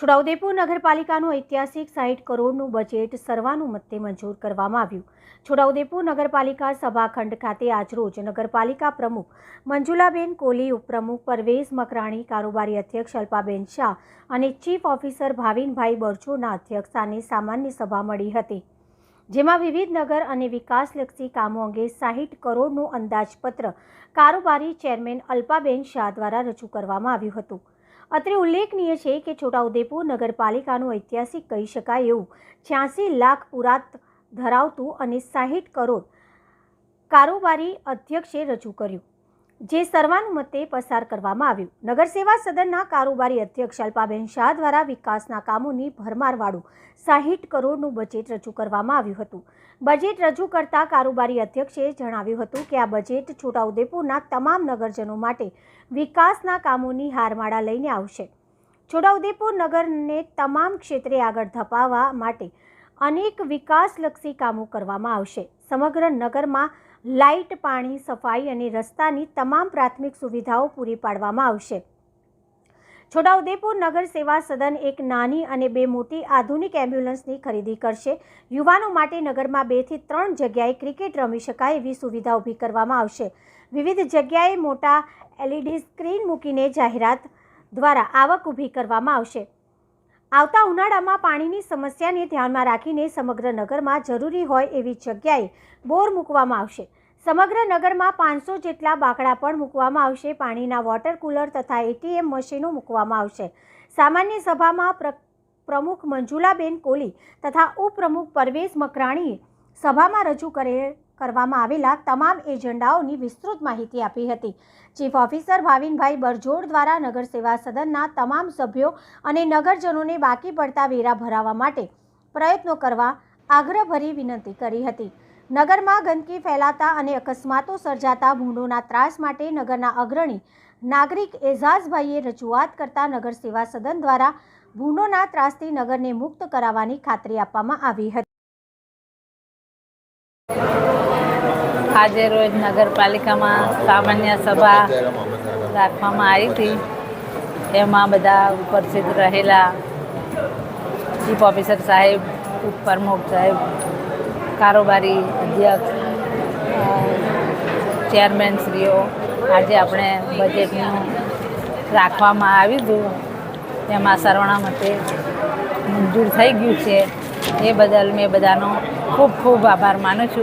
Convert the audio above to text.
છોટાઉદેપુર નગરપાલિકાનું ઐતિહાસિક સાઠ કરોડનું બજેટ સર્વાનુમતે મંજૂર કરવામાં આવ્યું. છોટાઉદેપુર નગરપાલિકા સભાખંડ ખાતે આજરોજ નગરપાલિકા પ્રમુખ મંજુલાબેન કોહલી, ઉપપ્રમુખ પરવેઝ મકરાણી, કારોબારી અધ્યક્ષ અલ્પાબેન શાહ અને ચીફ ઓફિસર ભાવિનભાઈ બરછોના અધ્યક્ષસ્થાને સામાન્ય સભા મળી હતી. જેમાં વિવિધ નગર અને વિકાસલક્ષી કામો અંગે સાહીઠ કરોડનું અંદાજપત્ર કારોબારી ચેરમેન અલ્પાબેન શાહ દ્વારા રજૂ કરવામાં આવ્યું હતું. અત્રે ઉલ્લેખનીય છે કે છોટાઉદેપુર નગરપાલિકાનું ઐતિહાસિક કહી શકાય એવું. છ્યાસી લાખ પુરાત ધરાવતું અને સાહીઠ કરોડ કારોબારી અધ્યક્ષે રજૂ કર્યું. જે સર્વાનુમતે પસાર કરવામાં આવ્યું. નગર સેવા સદનના કારોબારી અધ્યક્ષ અલ્પાબેન શાહ દ્વારા વિકાસના કામોની ભરમારવાળું સાહીઠ કરોડનું બજેટ રજૂ કરવામાં આવ્યું હતું. બજેટ રજૂ કરતા કારોબારી અધ્યક્ષે જણાવ્યું હતું કે આ બજેટ છોટાઉદેપુરના તમામ નગરજનો માટે વિકાસના કામોની હારમાળા લઈને આવશે. છોટાઉદેપુર નગરને તમામ ક્ષેત્રે આગળ ધપાવવા માટે અનેક વિકાસલક્ષી કામો કરવામાં આવશે. સમગ્ર નગરમાં લાઇટ, પાણી, સફાઈ અને રસ્તાની તમામ પ્રાથમિક સુવિધાઓ પૂરી પાડવામાં આવશે. છોટાઉદેપુર નગર સેવા સદન એક નાની અને બે મોટી આધુનિક એમ્બ્યુલન્સની ખરીદી કરશે. યુવાનો માટે નગરમાં બેથી ત્રણ જગ્યાએ ક્રિકેટ રમી શકાય એવી સુવિધા ઊભી કરવામાં આવશે. વિવિધ જગ્યાએ મોટા એલઈડી સ્ક્રીન મૂકીને જાહેરાત દ્વારા આવક ઊભી કરવામાં આવશે. આવતા ઉનાળામાં પાણીની સમસ્યાને ધ્યાનમાં રાખીને સમગ્ર નગરમાં જરૂરી હોય એવી જગ્યાએ બોર મૂકવામાં આવશે. સમગ્ર નગરમાં પાંચસો જેટલા બાકડા પણ મૂકવામાં આવશે. પાણીના વોટર કુલર તથા એટીએમ મશીનો મૂકવામાં આવશે. સામાન્ય સભામાં પ્ર, પ્રમુખ મંજુલાબેન કોલી તથા ઉપપ્રમુખ પરવેશ મકરાણીએ સભામાં રજૂ કરે કરવામાં આવેલા તમામ એજન્ડાઓની વિસ્તૃત માહિતી આપી હતી. ચીફ ઓફિસર ભાવિનભાઈ બરજોડ દ્વારા નગર સેવા સદનના તમામ સભ્યો અને નગરજનોને બાકી પડતા વેરા ભરાવવા માટે પ્રયત્નો કરવા આગ્રહભરી વિનંતી કરી હતી. નગરમાં ગંદકી ફેલાતા અને અકસ્માતો સર્જાતા ભૂંડોના ત્રાસ માટે નગરના અગ્રણી નાગરિક એઝાઝભાઈએ રજૂઆત કરતા નગર સેવા સદન દ્વારા ભૂંડોના ત્રાસથી નગરને મુક્ત કરાવવાની ખાતરી આપવામાં આવી હતી. આજે રોજ નગરપાલિકામાં સામાન્ય સભા રાખવામાં આવી હતી. એમાં બધા ઉપસ્થિત રહેલા ચીફ ઓફિસર સાહેબ, ઉપપ્રમુખ સાહેબ, કારોબારી અધ્યક્ષ ચેરમેન ચેરમેનશ્રીઓ આજે આપણે બજેટનું રાખવામાં આવ્યું હતું. એમાં સર્વણામતે મંજૂર થઈ ગયું છે. એ બદલ મેં બધાનો ખૂબ ખૂબ આભાર માનું છું.